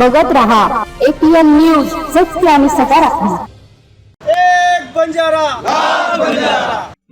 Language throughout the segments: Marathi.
बघत रहा. एटीएन न्यूज सत्य आणि सकारात्मक. एक बंजारा.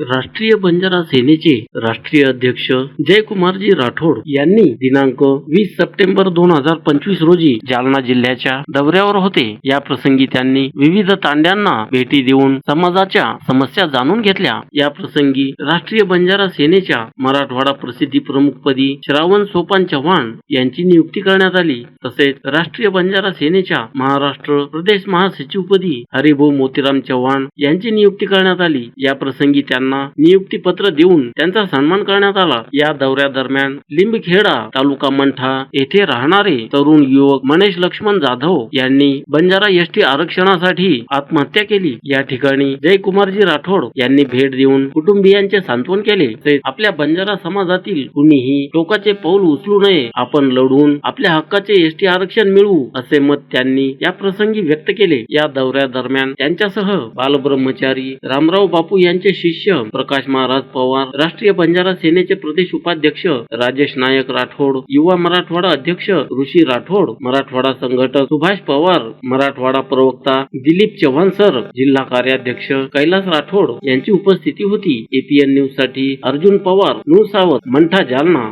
राष्ट्रीय बंजारा सेनेचे राष्ट्रीय अध्यक्ष जयकुमारजी राठोड यांनी दिनांक वीस सप्टेंबर दोन हजार पंचवीस रोजी जालना जिल्ह्याच्या दौऱ्यावर होते. या प्रसंगी त्यांनी विविध तांड्यांना भेटी देऊन समाजाच्या समस्या जाणून घेतल्या. या प्रसंगी राष्ट्रीय बंजारा सेनेच्या मराठवाडा प्रसिद्धी प्रमुखपदी श्रावण सोपान चव्हाण यांची नियुक्ती करण्यात आली. तसेच राष्ट्रीय बंजारा सेनेच्या महाराष्ट्र प्रदेश महासचिवपदी हरिभाऊ मोतीराम चव्हाण यांची नियुक्ती करण्यात आली. या प्रसंगी त्यांना नियुक्ती पत्र देऊन त्यांचा सन्मान करण्यात आला. या दौऱ्यादरम्यान लिंबखेडा तालुका मंठा येथे राहणारे तरुण युवक मनेश लक्ष्मण जाधव यांनी बंजारा एसटी आरक्षणासाठी आत्महत्या केली. या ठिकाणी जयकुमारजी राठोड यांनी भेट देऊन कुटुंबियांचे सांत्वन केले. आपल्या बंजारा समाजातील कुणीही टोकाचे पाऊल उचलू नये आपण लढून आपल्या हक्काचे एसटी आरक्षण मिळवू असे मत त्यांनी या प्रसंगी व्यक्त केले. या दौऱ्यादरम्यान त्यांच्यासह बालब्रह्मचारी रामराव बापू यांचे शिष्य प्रकाश महाराज पवार राष्ट्रीय बंजारा सेनेचे प्रदेश उपाध्यक्ष राजेश नायक राठोड युवा मराठवाडा अध्यक्ष ऋषी राठोड मराठवाडा संघटक सुभाष पवार मराठवाडा प्रवक्ता दिलीप चव्हाण सर जिल्हा कार्याध्यक्ष कैलास राठोड यांची उपस्थिती होती. एपीएन न्यूजसाठी अर्जुन पवार नूर सावत मंठा जालना.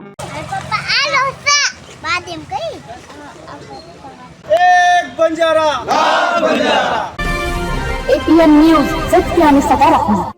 बंजारा. एपीएन न्यूज सत्य आणि सकारात्मक.